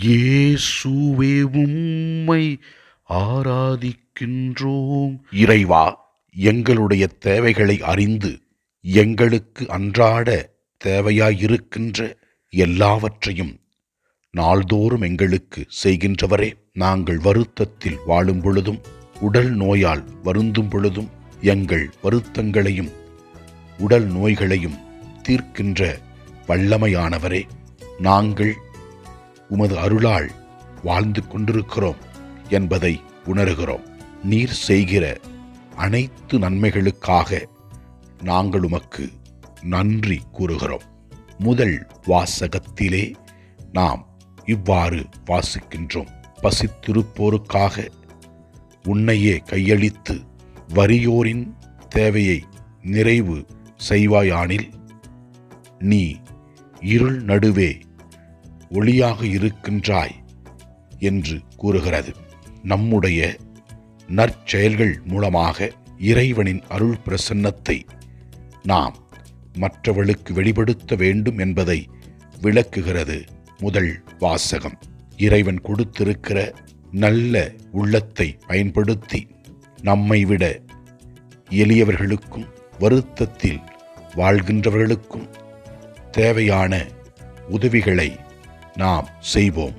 இயேசுவே உம்மை ஆராதிக்கின்றோம். இறைவா எங்களுடைய தேவைகளை அறிந்து எங்களுக்கு அன்றாட தேவையாயிருக்கின்ற எல்லாவற்றையும் நாள்தோறும் எங்களுக்கு செய்கின்றவரே. நாங்கள் வருத்தத்தில் வாழும் பொழுதும் உடல் நோயால் வருந்தும் பொழுதும் எங்கள் வருத்தங்களையும் உடல் நோய்களையும் தீர்க்கின்ற வல்லமையானவரே. நாங்கள் உமது அருளால் வாழ்ந்து கொண்டிருக்கிறோம் என்பதை உணர்கிறோம். நீர் செய்கிற அனைத்து நன்மைகளுக்காக நாங்கள் உமக்கு நன்றி கூறுகிறோம். முதல் வாசகத்திலே நாம் இவ்வாறு வாசிக்கின்றோம். பசித்திருப்போருக்காக உன்னையே கையளித்து வறியோரின் தேவையை நிறைவு செய்வாயானில் நீ இருள் நடுவே ஒளியாக இருக்கின்றாய் என்று கூறுகிறது. நம்முடைய நற்செயல்கள் மூலமாக இறைவனின் அருள் பிரசன்னத்தை நாம் மற்றவளுக்கு வெளிப்படுத்த வேண்டும் என்பதை விளக்குகிறது முதல் வாசகம். இறைவன் கொடுத்திருக்கிற நல்ல உள்ளத்தை பயன்படுத்தி நம்மை விட எளியவர்களுக்கும் வருத்தத்தில் வாழ்கின்றவர்களுக்கும் தேவையான உதவிகளை நாம் செய்வோம்.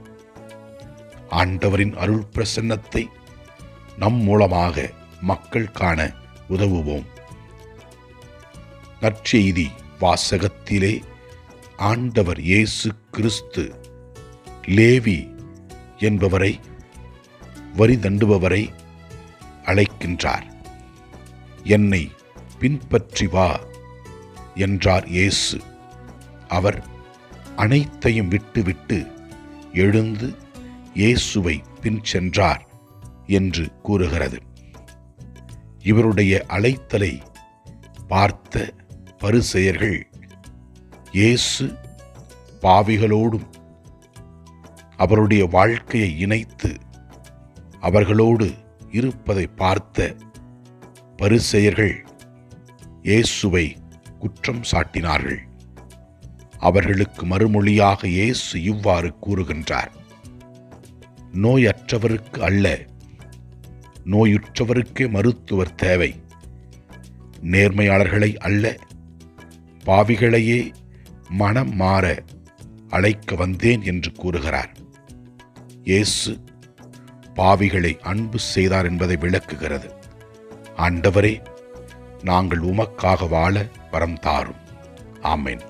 ஆண்டவரின் அருள் பிரசன்னத்தை நம் மூலமாக மக்கள் காண உதவுவோம். நற்செய்தி வாசகத்திலே ஆண்டவர் இயேசு கிறிஸ்து லேவி என்பவரை வரி தண்டுபவரை அழைக்கின்றார். என்னை பின்பற்றி வா என்றார் இயேசு. அவர் அனைத்தையும் விட்டுவிட்டு எழுந்து இயேசுவை பின் சென்றார் என்று கூறுகிறது. இவருடைய அழைத்தலை பார்த்த பரிசெயர்கள் இயேசு பாவிகளோடும் அவருடைய வாழ்க்கையை இணைத்து அவர்களோடு இருப்பதை பார்த்த பரிசெயர்கள் இயேசுவை குற்றம் சாட்டினார்கள். அவர்களுக்கு மறுமொழியாக இயேசு இவ்வாறு கூறுகின்றார். நோயற்றவருக்கு அல்ல நோயுற்றவருக்கே மருத்துவர் தேவை. நேர்மையாளர்களை அல்ல பாவிகளையே மனம் மாற அழைக்க வந்தேன் என்று கூறுகிறார். இயேசு பாவிகளை அன்பு செய்தார் என்பதை விளக்குகிறது. ஆண்டவரே நாங்கள் உமக்காக வாழ வரம் தாரும். ஆமேன்.